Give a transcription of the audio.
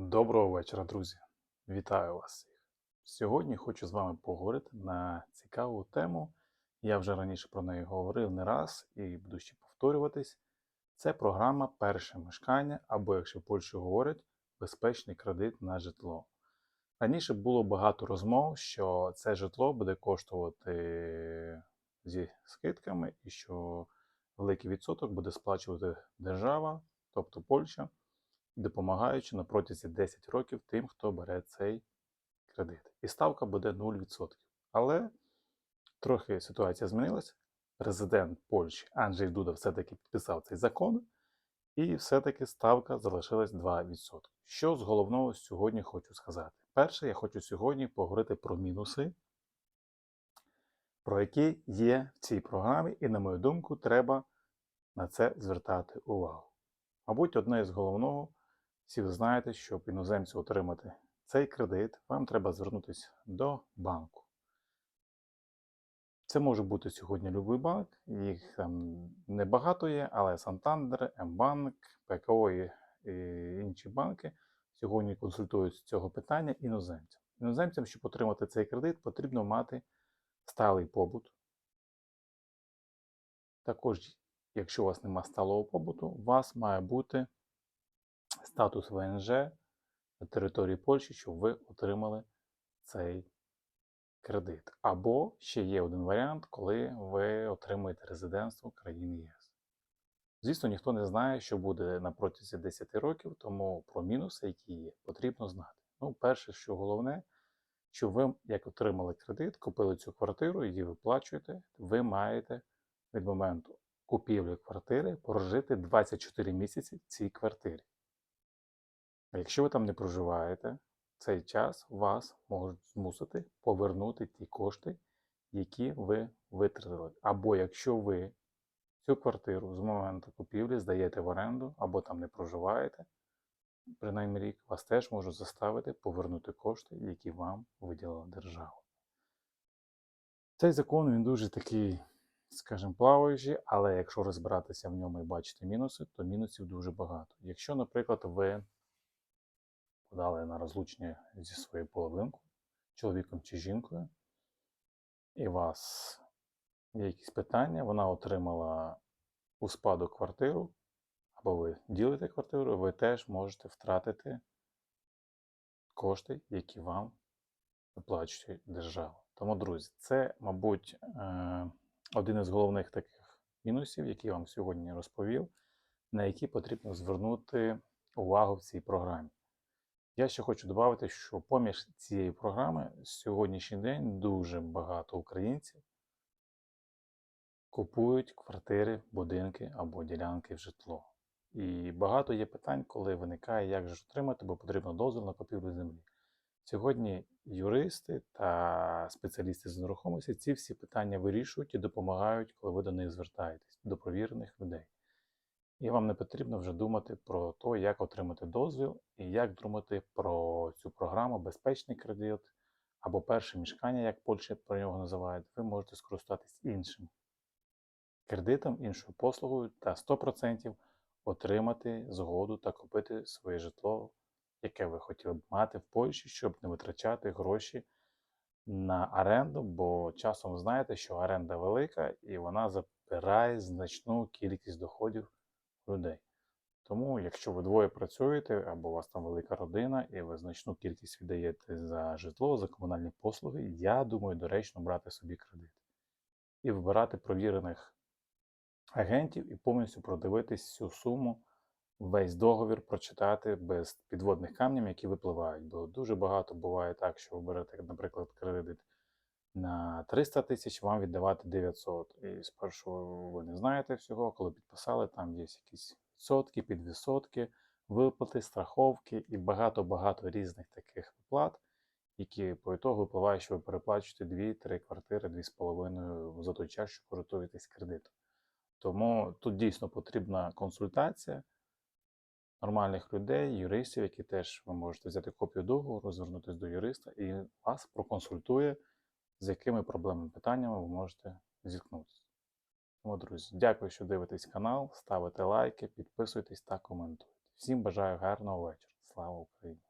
Доброго вечора, друзі! Вітаю вас! Сьогодні хочу з вами поговорити на цікаву тему. Я вже раніше про неї говорив не раз і буду ще повторюватись. Це програма Перше мешкання, або, якщо в Польщі говорять, безпечний кредит на житло. Раніше було багато розмов, що це житло буде коштувати зі скидками, і що великий відсоток буде сплачувати держава, тобто Польща допомагаючи на протязі 10 років тим, хто бере цей кредит. І ставка буде 0%. Але трохи ситуація змінилася. Президент Польщі Анджей Дуда все-таки підписав цей закон, і все-таки ставка залишилась 2%. Що з головного сьогодні хочу сказати? Перше, я хочу сьогодні поговорити про мінуси, про які є в цій програмі, і, на мою думку, треба на це звертати увагу. Мабуть, одне з головного всі ви знаєте, щоб іноземцю отримати цей кредит, вам треба звернутися до банку. Це може бути сьогодні будь-який банк, їх там небагато є, але Сантандер, Мбанк, ПКО і, інші банки сьогодні консультують з цього питання іноземцям. Іноземцям, щоб отримати цей кредит, потрібно мати сталий побут. Також, якщо у вас немає сталого побуту, у вас має бути статус ВНЖ на території Польщі, щоб ви отримали цей кредит. Або ще є один варіант, коли ви отримуєте резидентство країни ЄС. Звісно, ніхто не знає, що буде на протязі 10 років, тому про мінуси, які є, потрібно знати. Ну, перше, що головне, що ви, як отримали кредит, купили цю квартиру, її виплачуєте, ви маєте від моменту купівлі квартири прожити 24 місяці в цій квартирі. А якщо ви там не проживаєте, цей час вас можуть змусити повернути ті кошти, які ви витратили. Або якщо ви цю квартиру з моменту купівлі здаєте в оренду, або там не проживаєте, принаймні рік, вас теж можуть заставити повернути кошти, які вам виділила держава. Цей закон він дуже такий, скажімо, плаваючий, але якщо розбиратися в ньому і бачити мінуси, то мінусів дуже багато. Якщо, наприклад, ви подали на розлучення зі своєю половинкою, чоловіком чи жінкою, і у вас є якісь питання, вона отримала у спадок квартиру, або ви ділите квартиру, ви теж можете втратити кошти, які вам виплачує держава. Тому, друзі, це, мабуть, е, один із головних таких мінусів, які я вам сьогодні розповів, на які потрібно звернути увагу в цій програмі. Я ще хочу додати, що поміж цієї програми сьогоднішній день дуже багато українців купують квартири, будинки або ділянки в житло. І багато є питань, коли виникає, як же отримати, бо потрібно дозвіл на купівлю землі. Сьогодні юристи та спеціалісти з нерухомості ці всі питання вирішують і допомагають, коли ви до них звертаєтесь, до провірених людей. І вам не потрібно вже думати про те, як отримати дозвіл і як думати про цю програму безпечний кредит або перше мішкання, як Польща про нього називають. Ви можете скористатись іншим кредитом, іншою послугою та 100% отримати згоду та купити своє житло, яке ви хотіли б мати в Польщі, щоб не витрачати гроші на оренду, бо часом знаєте, що оренда велика і вона забирає значну кількість доходів людей. Тому, якщо ви двоє працюєте, або у вас там велика родина, і ви значну кількість віддаєте за житло, за комунальні послуги, я думаю, доречно брати собі кредит. І вибирати провірених агентів і повністю продивитись всю суму, весь договір прочитати без підводних камнів, які випливають. Бо дуже багато буває так, що ви берете, наприклад, кредит на 300 тисяч вам віддавати 900. І спершу ви не знаєте всього, коли підписали, там є якісь відсотки, підвідсотки, виплати, страховки і багато-багато різних таких виплат, які по ітогу випливає, що ви переплачуєте 2-3 квартири, 2,5 за той час, що користуєтесь кредитом. Тому тут дійсно потрібна консультація нормальних людей, юристів, які теж ви можете взяти копію договору, звернутися до юриста і вас проконсультує з якими проблемами питаннями ви можете зіткнутися. Тому, друзі, дякую, що дивитесь канал, ставите лайки, підписуйтесь та коментуйте. Всім бажаю гарного вечора. Слава Україні!